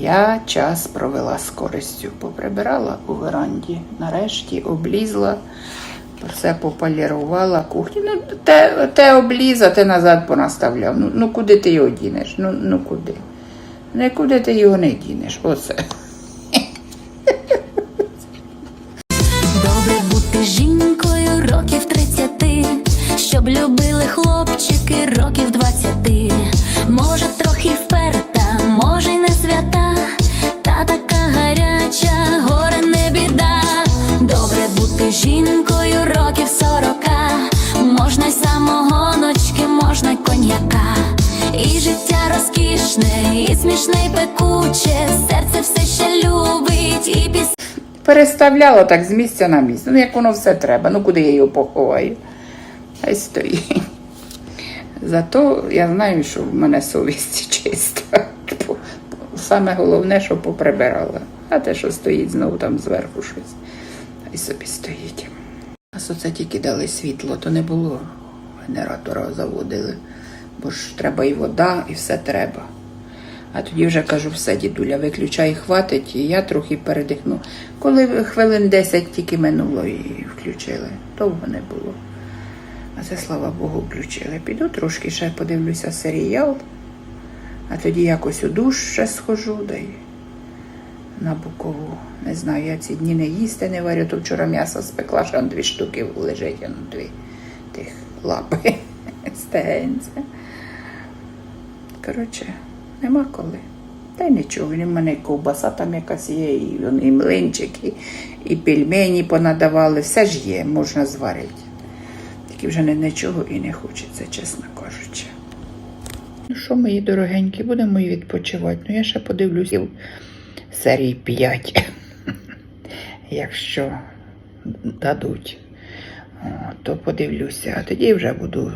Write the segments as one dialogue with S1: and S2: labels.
S1: Я час провела з користю. Поприбирала у веранді, нарешті облізла, все пополірувала кухню. Ну, те, те обліз, те назад понаставляв. Ну, ну куди ти його дінеш? Ну, ну куди? Нікуди ти його не дінеш. Оце. Переставляла так з місця на місце. Ну, як воно все треба. Ну, куди я його поховаю? Хай стоїть. Зато я знаю, що в мене совість чиста. Саме головне, що поприбирала. А те, що стоїть знову там зверху щось. Хай собі стоїть. А це тільки дали світло, то не було. Генератора заводили. Бо ж треба і вода, і все треба. А тоді вже кажу, все, дідуля, виключай, хватить, і я трохи передихну. Коли хвилин 10 тільки минуло і включили, довго не було. А це, слава Богу, включили. Піду трошки ще подивлюся серіал, а тоді якось у душ ще схожу, да й на Букову. Не знаю, я ці дні не їсти не варю, то вчора м'ясо спекла, що дві штуки лежить, ну, дві тих лапи стегенця. Коротше, нема коли. Та й нічого, в мене ковбаса там якась є, і, і млинчики, і пельмені понадавали, все ж є, можна зварити. Тільки вже не, нічого і не хочеться, чесно кажучи. Ну що, мої дорогенькі, будемо і відпочивати. Ну, я ще подивлюся серії 5, якщо дадуть. То подивлюся, а тоді вже буду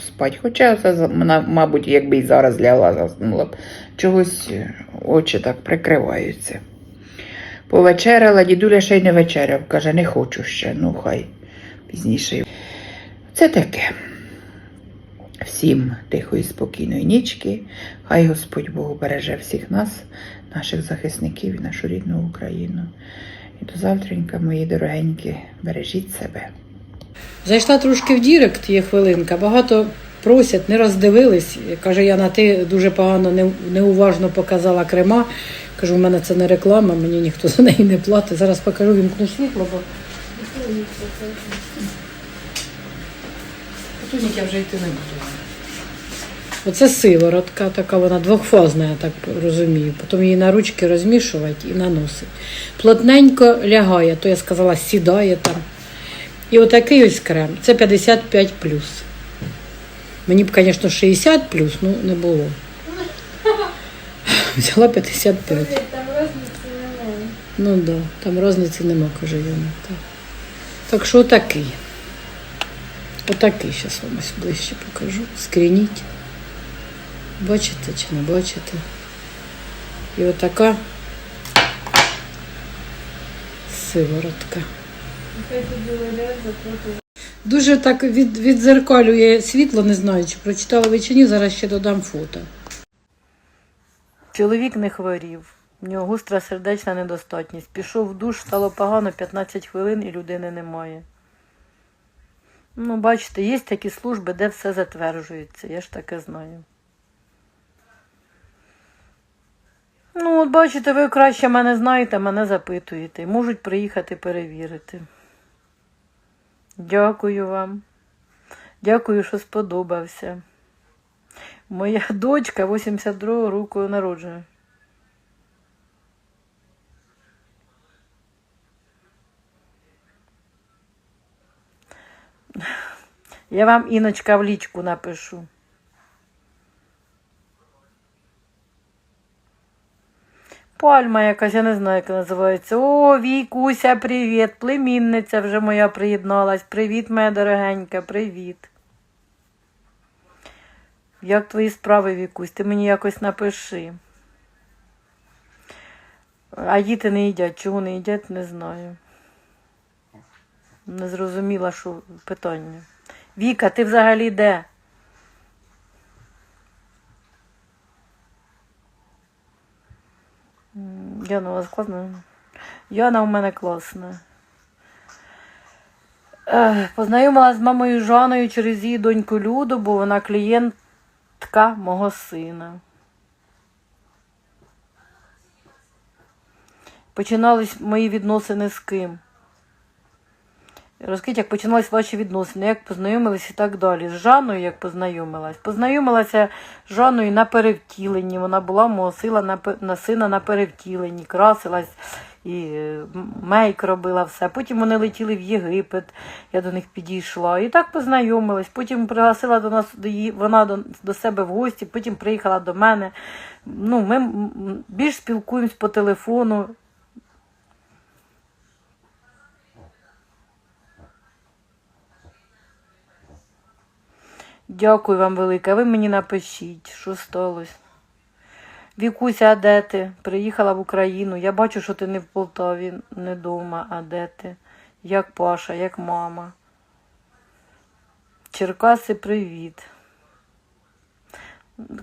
S1: спати. Хоча, це, мабуть, якби і зараз лягла, заснула б. Чогось е, очі так прикриваються. Повечеряла, дідуля ще й не вечеряв. Каже, не хочу ще, ну хай пізніше. Це таке. Всім тихої, спокійної нічки. Хай Господь Бог береже всіх нас, наших захисників і нашу рідну Україну. І до завтренька, мої дорогенькі, бережіть себе.
S2: Зайшла трошки в Дірект, є хвилинка. Багато просять, не роздивились. Каже, я на ти дуже погано, неуважно показала крема. Кажу, в мене це не реклама, мені ніхто за неї не платить. Зараз покажу, вімкну світло, бо. Тут я вже йти не буду. Оце сиворотка, така вона двохфазна, я так розумію. Потім її на ручки розмішувати і наносить. Плотненько лягає, то я сказала, сідає там. І отакий ось крем. Це 55 Мені б, звісно, 60 ну не було. Взяла 55.
S3: Там розниці немає.
S2: Ну так, да, там різниці нема, каже Яна. Так, так що отакий. Отакий, зараз вам ось ближче покажу. Скрініть. Бачите чи не бачите? І отака сиворотка. Дуже так від, відзеркалює світло, не знаю, чи прочитала ви чи ні, зараз ще додам фото. Чоловік не хворів. В нього густра сердечна недостатність. Пішов в душ, стало погано 15 хвилин і людини немає. Ну, бачите, є такі служби, де все затверджується, я ж таке знаю. Ну, от бачите, ви краще мене знаєте, мене запитуєте. Можуть приїхати перевірити. Дякую вам. Дякую, що сподобався. Моя дочка 82-го року народжує. Я вам іночка в лічку напишу. Пальма якась, я не знаю, як називається. О, Вікуся, привіт. Племінниця вже моя приєдналась. Привіт, моя дорогенька, привіт. Як твої справи, Вікусь? Ти мені якось напиши. А діти не їдять. Чого не їдять, не знаю. Не зрозуміла, що питання. Віка, ти взагалі де? Яна, у вас класна? Яна у мене класна. Познайомилася з мамою Жаною через її доньку Люду, бо вона клієнтка мого сина. Починались мої відносини з ким? Розкажіть, як починались ваші відносини, як познайомились і так далі. З Жаною як познайомилась? Познайомилася з Жаною на перевтіленні. Вона була мого сила на, на сина на перевтіленні, красилась і е, мейк робила все. Потім вони летіли в Єгипет, я до них підійшла. І так познайомилась. Потім пригласила до нас до її, вона до, до себе в гості, потім приїхала до мене. Ну, ми більш спілкуємось по телефону. Дякую вам велике. Ви мені напишіть, що сталося. Вікуся, а де ти? Приїхала в Україну. Я бачу, що ти не в Полтаві, не вдома, а де ти? Як Паша, як мама. Черкаси, привіт.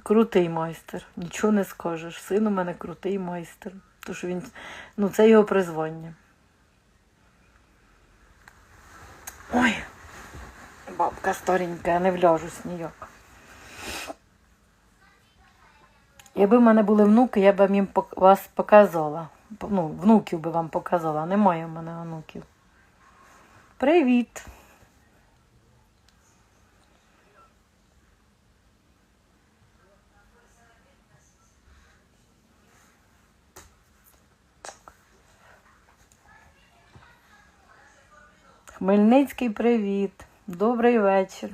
S2: Крутий майстер. Нічого не скажеш. Син у мене крутий майстер. Тож він, ну, це його призвання. Ой. Бабка старенька, я не вляжусь ніяк. Якби в мене були внуки, я б їм вас показала. Ну, внуків би вам показала. Немає в мене онуків. Привіт. Хмельницький привіт. Добрий вечір.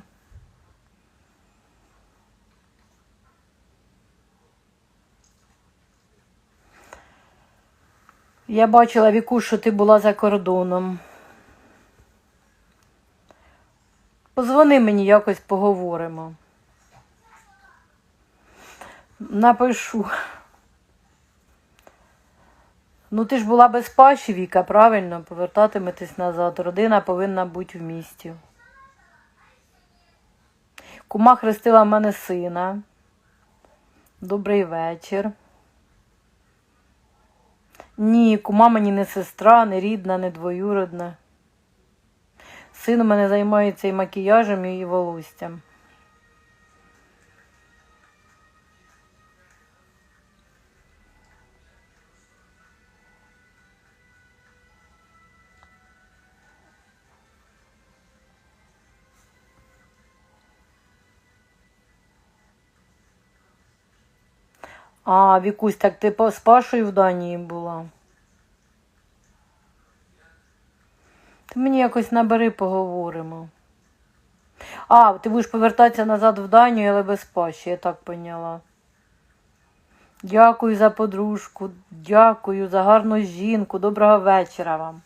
S2: Я бачила Віку, що ти була за кордоном. Позвони мені якось поговоримо. Напишу. Ну, ти ж була без паші, Віка, правильно? Повертатиметесь назад. Родина повинна бути в місті. Кума хрестила мене сина. Добрий вечір. Ні, кума мені не сестра, не рідна, не двоюродна. Син у мене займається і макіяжем, і волоссям. А, Вікусь, так ти з Пашою в Данії була. Ти мені якось набери, поговоримо. А, ти будеш повертатися назад в Данію, але без Паші, я так поняла. Дякую за подружку, дякую за гарну жінку. Доброго вечора вам.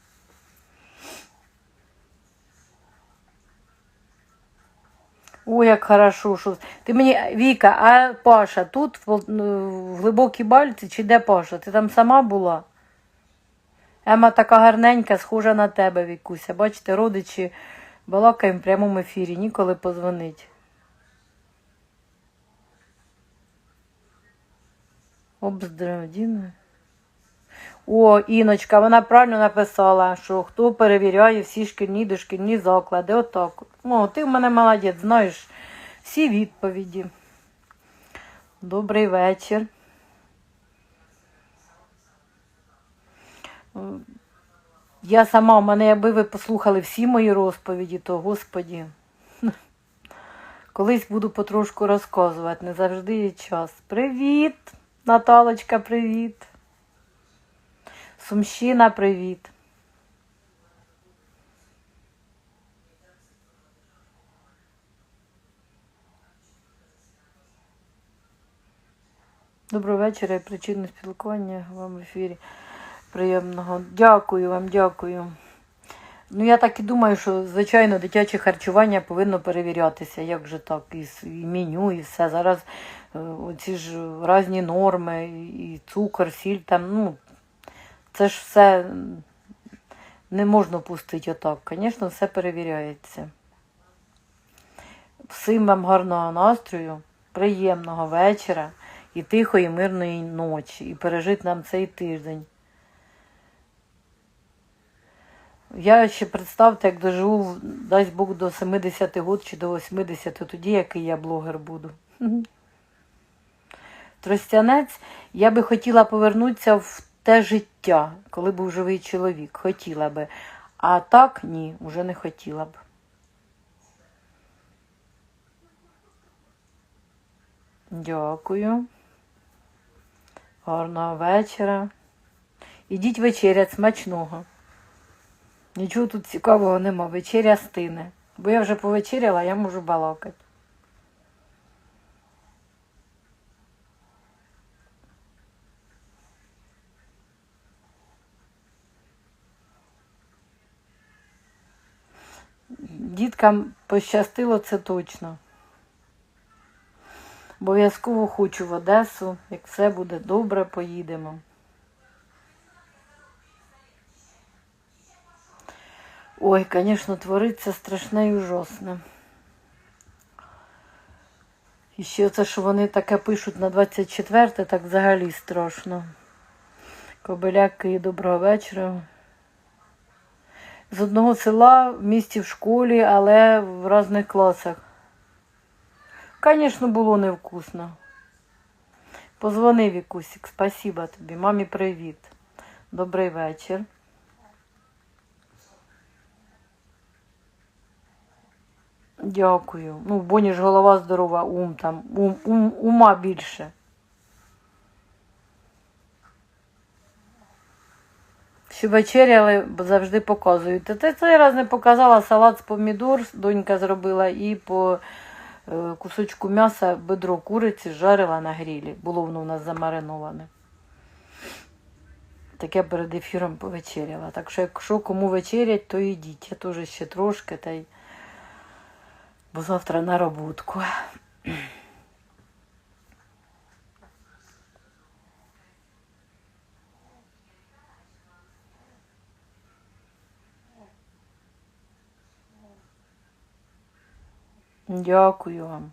S2: Ой, як хорошо, що ти мені, Віка, а Паша тут в, ну, в глибокій бальці чи де Паша? Ти там сама була? Ема така гарненька, схожа на тебе, Вікуся. Бачите, родичі балакаємо в прямому ефірі, ніколи позвонить. Обздравдіна. О, Іночка, вона правильно написала, що хто перевіряє всі шкільні дошкільні заклади. Отак. О, ти в мене молодець, знаєш всі відповіді. Добрий вечір. Я сама, в мене, якби ви послухали всі мої розповіді, то господі. Колись буду потрошку розказувати, не завжди є час. Привіт, Наталочка, привіт. Сумщина, привіт. Доброго вечора причини спілкування вам в ефірі. Приємного. Дякую вам, дякую. Ну, я так і думаю, що, звичайно, дитяче харчування повинно перевірятися. Як же так? І меню, і все. Зараз е, оці ж різні норми, і цукор, сіль там, ну, це ж все не можна пустити отак. Звісно, все перевіряється. Всім вам гарного настрою, приємного вечора і тихої, мирної ночі. І пережити нам цей тиждень. Я ще представте, як доживу, дасть Бог до 70 год чи до 80, тоді який я блогер буду. Тростянець, я би хотіла повернутися в те життя, коли був живий чоловік. Хотіла би. А так ні, вже не хотіла б. Дякую. Гарного вечора. Ідіть вечерять смачного. Нічого тут цікавого нема. Вечеря стине. Бо я вже повечеряла, я можу балакати. Діткам пощастило це точно. Обов'язково хочу в Одесу. Як все буде добре, поїдемо. Ой, звісно, твориться страшне і ужасне. І ще це, що вони таке пишуть на 24, так взагалі страшно. Кобиляки, доброго вечора. З одного села в місті в школі, але в різних класах. Звісно, було невкусно. Позвони, Вікусік, спасіба тобі. Мамі привіт. Добрий вечір. Дякую. Ну, Боні ж голова здорова, ум там, ум, ум, ума більше. Що вечеряли, завжди показують. Та цей раз не показала салат з помідор, донька зробила, і по е, кусочку м'яса бедро куриці жарила на грілі. Було воно у нас замариноване. Так я перед ефіром повечеряла. Так що, якщо кому вечерять, то йдіть. Я теж ще трошки, та й бо завтра на роботку. Дякую вам.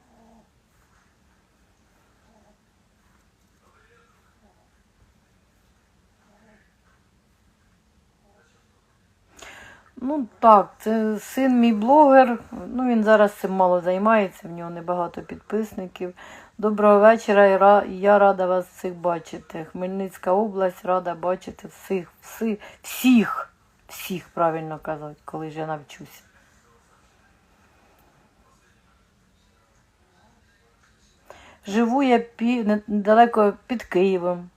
S2: Ну так, це син мій блогер. Ну він зараз цим мало займається, в нього небагато підписників. Доброго вечора, ра- я рада вас всіх бачити. Хмельницька область рада бачити всіх, всіх, всіх, всіх правильно казати, коли я навчуся. Живу я недалеко під Києвом,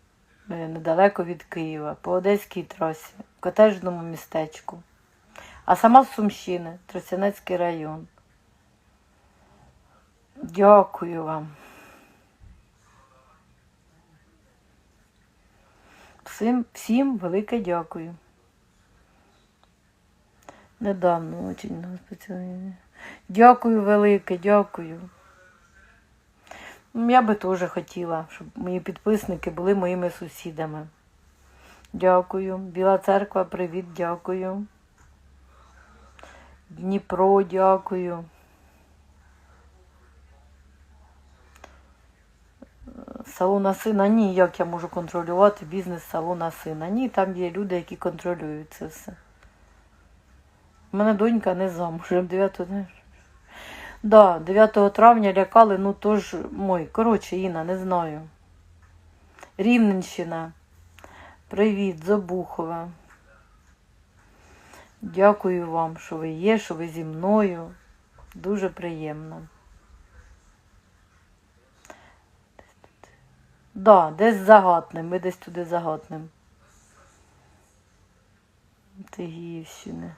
S2: е, недалеко від Києва, по Одеській трасі, в котежному містечку. А сама з Сумщини, Тростянецький район. Дякую вам. Всім, всім велике дякую. Недавно очень. Дякую велике, дякую. Ну, Я би теж хотіла, щоб мої підписники були моїми сусідами. Дякую. Біла церква, привіт, дякую. Дніпро, дякую. Салона сина, ні, як я можу контролювати бізнес салона сина. Ні, там є люди, які контролюють це все. У мене донька не замужем 9 Да, 9 травня лякали, ну тож мой. Коротше, Інна, не знаю. Рівненщина. Привіт, Забухова. Дякую вам, що ви є, що ви зі мною. Дуже приємно. Да, десь загатним, ми десь туди загатним. Тигівщини.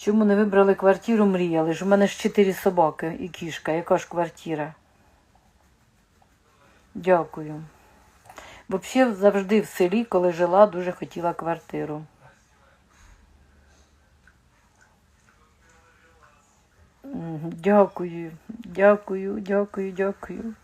S2: Чому не вибрали квартиру, мріяли? ж у мене ж чотири собаки і кішка. Яка ж квартира? Дякую. Взагалі завжди в селі, коли жила, дуже хотіла квартиру. Дякую, дякую, дякую, дякую.